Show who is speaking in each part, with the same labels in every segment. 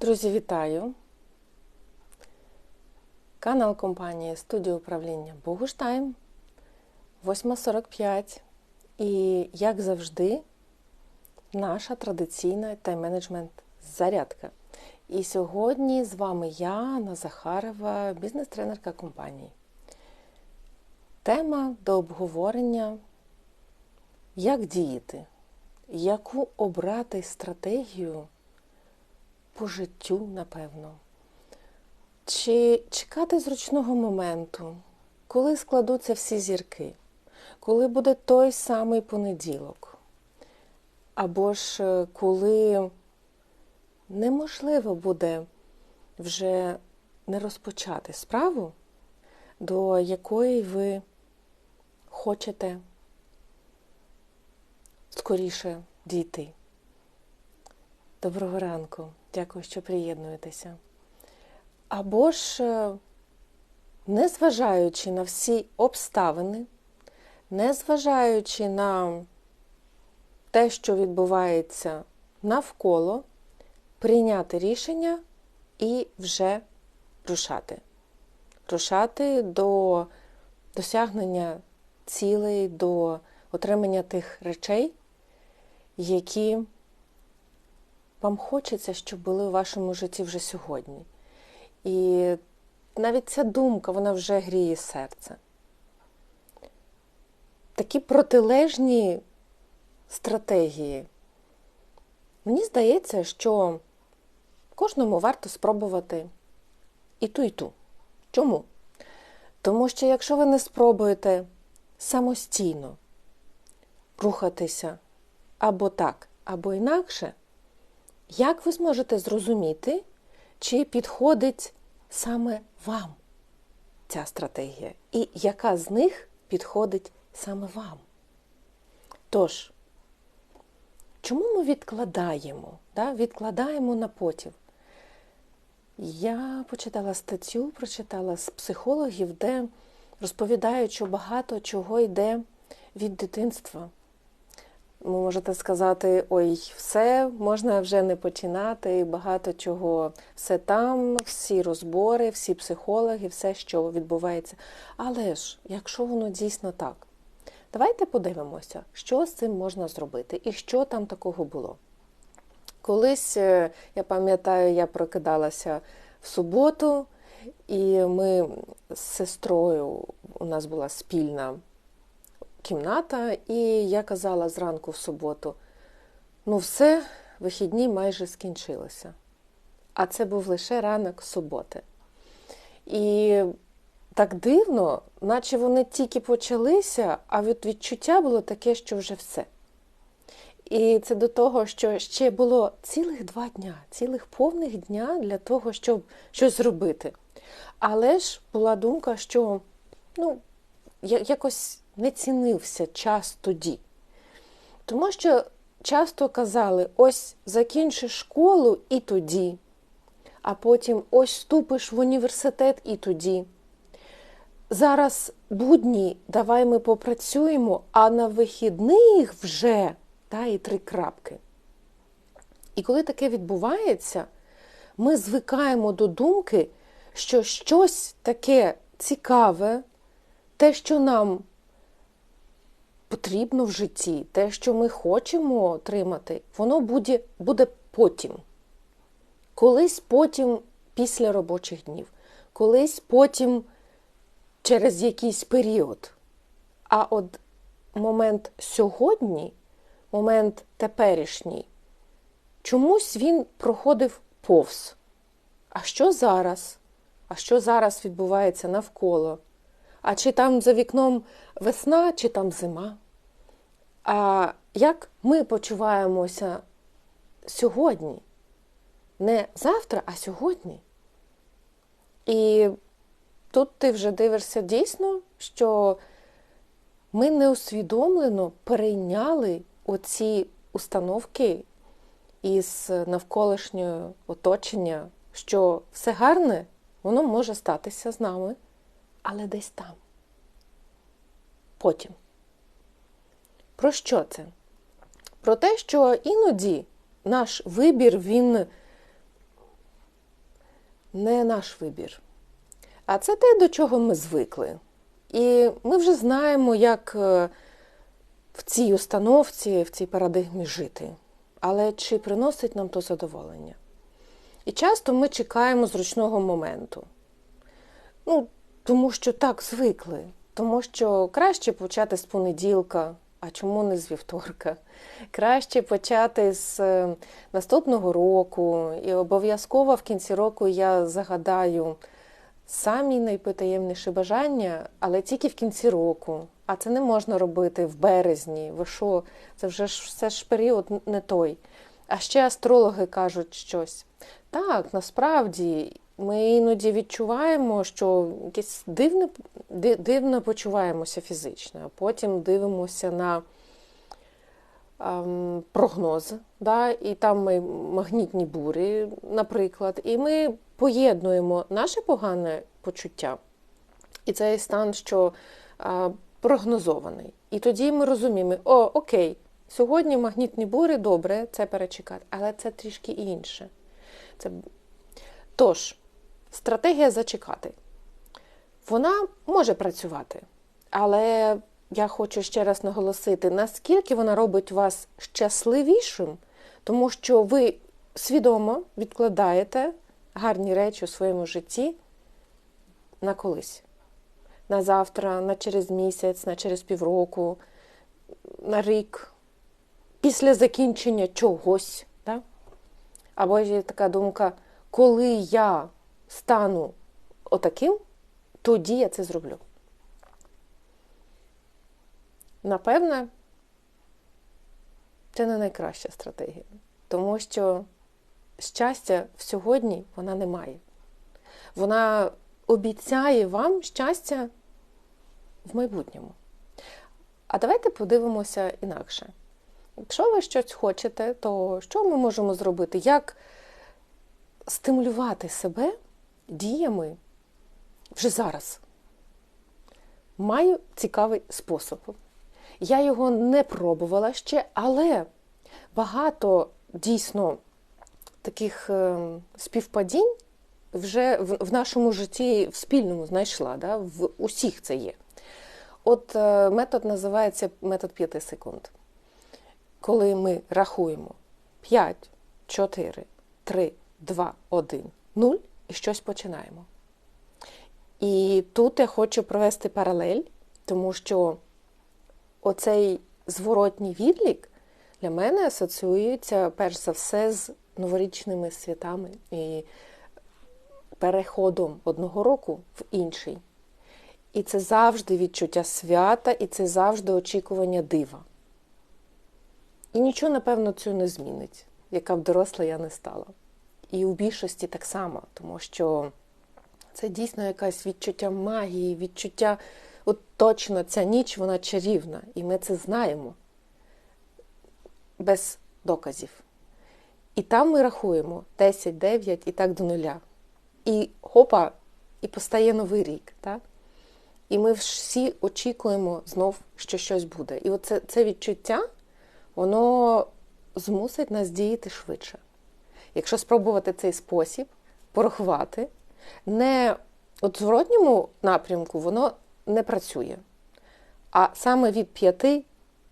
Speaker 1: Друзі, вітаю! Канал компанії студія управління Богуштайм 8.45. І, як завжди, наша традиційна тайм-менеджмент зарядка. І сьогодні з вами я, Анна Захарова, бізнес-тренерка компанії. Тема до обговорення як діяти, яку обрати стратегію по життю, напевно. Чи чекати зручного моменту, коли складуться всі зірки, коли буде той самий понеділок, або ж е, коли неможливо буде вже не розпочати справу, до якої ви хочете скоріше дійти. Доброго ранку, дякую, що приєднуєтеся. Або ж, е, незважаючи на всі обставини, незважаючи на те, що відбувається навколо, прийняти рішення і вже рушати. Рушати до досягнення цілей, до отримання тих речей, які вам хочеться, щоб були у вашому житті вже сьогодні. І навіть ця думка, вона вже гріє серце. Такі протилежні стратегії. Мені здається, що кожному варто спробувати і ту, і ту. Чому? Тому що якщо ви не спробуєте самостійно рухатися або так, або інакше, як ви зможете зрозуміти, чи підходить саме вам ця стратегія? І яка з них підходить саме вам? Тож, чому ми відкладаємо? Да? Відкладаємо на потім. Я почитала статтю, прочитала з психологів, де розповідають, що багато чого йде від дитинства. Ви можете сказати, ой, все, можна вже не починати, багато чого, все там, всі розбори, всі психологи, все, що відбувається. Але ж, якщо воно дійсно так, давайте подивимося, що з цим можна зробити і що там такого було. Колись, е, я пам'ятаю, я прокидалася в суботу, і ми з сестрою, у нас була спільна кімната, і я казала зранку в суботу: ну, все, вихідні майже скінчилися. А це був лише ранок суботи. І так дивно, наче вони тільки почалися, а від відчуття було таке, що вже все. І це до того, що ще було цілих два дня, цілих повних дня для того, щоб щось зробити. Але ж була думка, що ну, якось не цінився час тоді. Тому що часто казали, ось закінчиш школу і тоді, а потім ось вступиш в університет і тоді. Зараз будні, давай ми попрацюємо, а на вихідних вже та і три крапки. І коли таке відбувається, ми звикаємо до думки, що щось таке цікаве, те, що нам потрібно в житті, те, що ми хочемо отримати, воно буде, буде потім. Колись потім після робочих днів, колись потім через якийсь період. А от момент сьогодні, момент теперішній, чомусь він проходив повз. А що зараз? А що зараз відбувається навколо? А чи там за вікном весна, чи там зима? А як ми почуваємося сьогодні? Не завтра, а сьогодні? І тут ти вже дивишся дійсно, що ми неусвідомлено перейняли оці установки із навколишнього оточення, що все гарне, воно може статися з нами але десь там. Потім. Про що це? Про те, що іноді наш вибір, він не наш вибір. А це те, до чого ми звикли. І ми вже знаємо, як е, в цій установці, в цій парадигмі жити. Але чи приносить нам то задоволення? І часто ми чекаємо зручного моменту. Ну, Тому що так звикли. Тому що краще почати з понеділка, а чому не з вівторка? Краще почати з е, наступного року. І обов'язково в кінці року я загадаю самі найпотаємніші бажання, але тільки в кінці року. А це не можна робити в березні. Ви що? Це вже ж все ж період не той. А ще астрологи кажуть щось. Так, насправді ми іноді відчуваємо, що якесь дивне, дивно почуваємося фізично, а потім дивимося на ем, прогноз, да, і там ми магнітні бурі, наприклад, і ми поєднуємо наше погане почуття і цей стан, що е, прогнозований. І тоді ми розуміємо, о, окей, сьогодні магнітні бурі, добре, це перечекати, але це трішки інше. Це... Тож, стратегія зачекати. Вона може працювати, але я хочу ще раз наголосити, наскільки вона робить вас щасливішим, тому що ви свідомо відкладаєте гарні речі у своєму житті на колись. На завтра, на через місяць, на через півроку, на рік, після закінчення чогось. Да? Або є така думка, коли я стану отаким, тоді я це зроблю. Напевне, це не найкраща стратегія, тому що щастя в сьогодні вона не має. Вона обіцяє вам щастя в майбутньому. А давайте подивимося інакше. Якщо ви щось хочете, то що ми можемо зробити? Як стимулювати себе діями вже зараз? Маю цікавий спосіб. Я його не пробувала ще, але багато дійсно таких ем, співпадінь вже в нашому житті в спільному знайшла. Да? В усіх це є. От е, метод називається метод 5 секунд. Коли ми рахуємо 5, 4, 3, 2, 1, 0 і щось починаємо. І тут я хочу провести паралель, тому що оцей зворотній відлік для мене асоціюється перш за все з новорічними святами і переходом одного року в інший. І це завжди відчуття свята, і це завжди очікування дива. І нічого, напевно, цього не змінить, яка б доросла я не стала. І у більшості так само, тому що це дійсно якесь відчуття магії, відчуття, от точно ця ніч вона чарівна, і ми це знаємо без доказів. І там ми рахуємо 10, 9 і так до нуля. І хопа, і постає новий рік. Так? І ми всі очікуємо знов, що щось буде. І оце це відчуття, воно змусить нас діяти швидше. Якщо спробувати цей спосіб, порахувати, не от в зворотньому напрямку воно не працює. А саме від 5,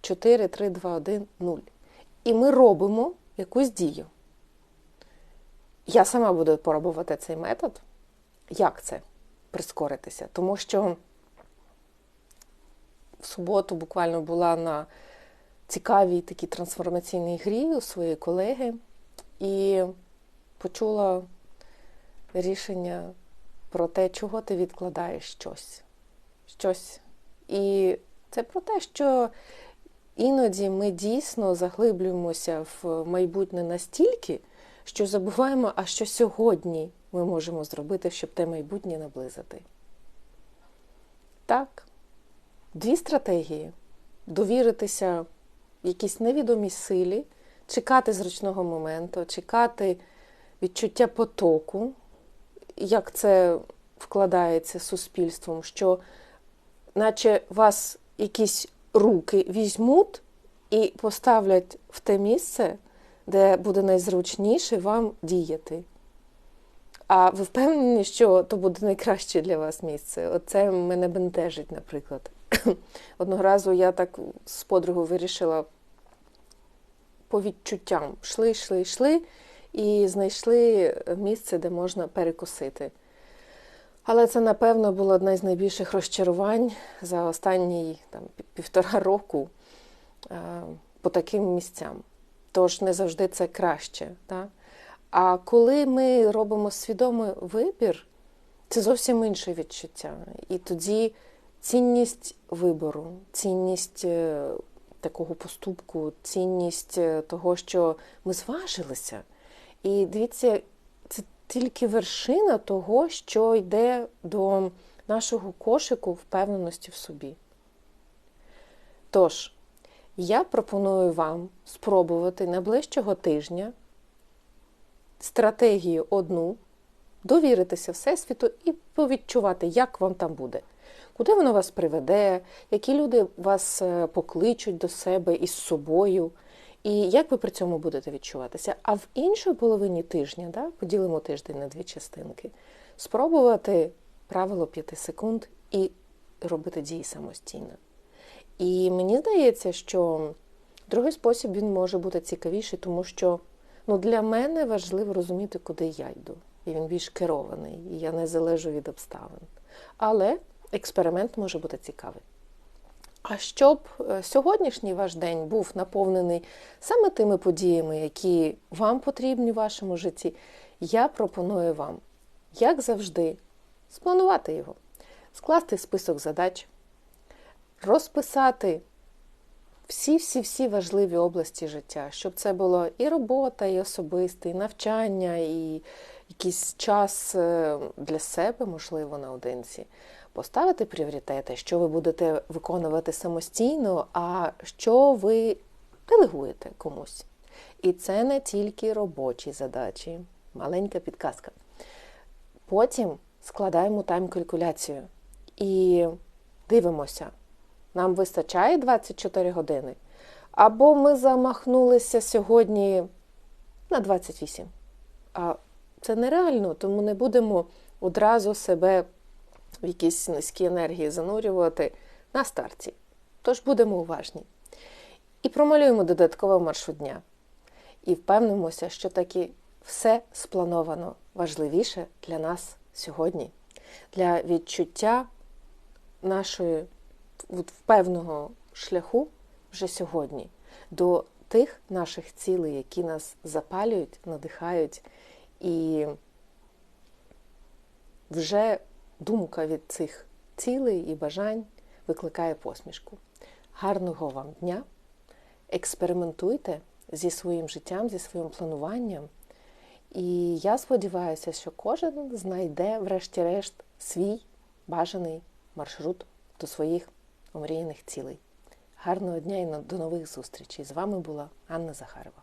Speaker 1: 4, 3, 2, 1, 0. І ми робимо якусь дію. Я сама буду пробувати цей метод. Як це прискоритися? Тому що в суботу буквально була на цікавій такій трансформаційній грі у своєї колеги і почула рішення про те, чого ти відкладаєш щось. щось. І це про те, що іноді ми дійсно заглиблюємося в майбутнє настільки, що забуваємо, а що сьогодні ми можемо зробити, щоб те майбутнє наблизити. Так, дві стратегії: довіритися якійсь невідомій силі, чекати зручного моменту, чекати відчуття потоку, як це вкладається суспільством, що наче вас якісь руки візьмуть і поставлять в те місце, де буде найзручніше вам діяти. А ви впевнені, що то буде найкраще для вас місце? Оце мене бентежить, наприклад. Одного разу я так з подругою вирішила по відчуттям. Йшли, йшли, йшли і знайшли місце, де можна перекусити. Але це, напевно, було одне з найбільших розчарувань за останні там, півтора року е, по таким місцям. Тож не завжди це краще. Так? А коли ми робимо свідомий вибір, це зовсім інше відчуття. І тоді цінність вибору, цінність е, такого поступку, цінність е, того, що ми зважилися. І дивіться, це тільки вершина того, що йде до нашого кошику впевненості в собі. Тож, я пропоную вам спробувати найближчого тижня стратегію одну, довіритися Всесвіту і повідчувати, як вам там буде. Куди воно вас приведе, які люди вас е, покличуть до себе із собою, і як ви при цьому будете відчуватися. А в іншій половині тижня, да, поділимо тиждень на дві частинки, спробувати правило 5 секунд і робити дії самостійно. І мені здається, що другий спосіб він може бути цікавіший, тому що ну, для мене важливо розуміти, куди я йду. І він більш керований, і я не залежу від обставин. Але експеримент може бути цікавий. А щоб е, сьогоднішній ваш день був наповнений саме тими подіями, які вам потрібні в вашому житті, я пропоную вам, як завжди, спланувати його, скласти список задач, розписати всі-всі-всі важливі області життя, щоб це було і робота, і особисте, і навчання, і якийсь час е, для себе, можливо, наодинці. Поставити пріоритети, що ви будете виконувати самостійно, а що ви делегуєте комусь. І це не тільки робочі задачі, маленька підказка. Потім складаємо тайм-калькуляцію і дивимося, нам вистачає 24 години. Або ми замахнулися сьогодні на 28. А це нереально, тому не будемо одразу себе в якісь низькі енергії занурювати на старті. Тож будемо уважні. І промалюємо додатково маршрут дня. І впевнимося, що таки все сплановано важливіше для нас сьогодні, для відчуття нашої певного шляху вже сьогодні, до тих наших цілей, які нас запалюють, надихають, і вже думка від цих цілей і бажань викликає посмішку. Гарного вам дня! Експериментуйте зі своїм життям, зі своїм плануванням. І я сподіваюся, що кожен знайде, врешті-решт, свій бажаний маршрут до своїх омріяних цілей. Гарного дня і до нових зустрічей! З вами була Анна Захарова.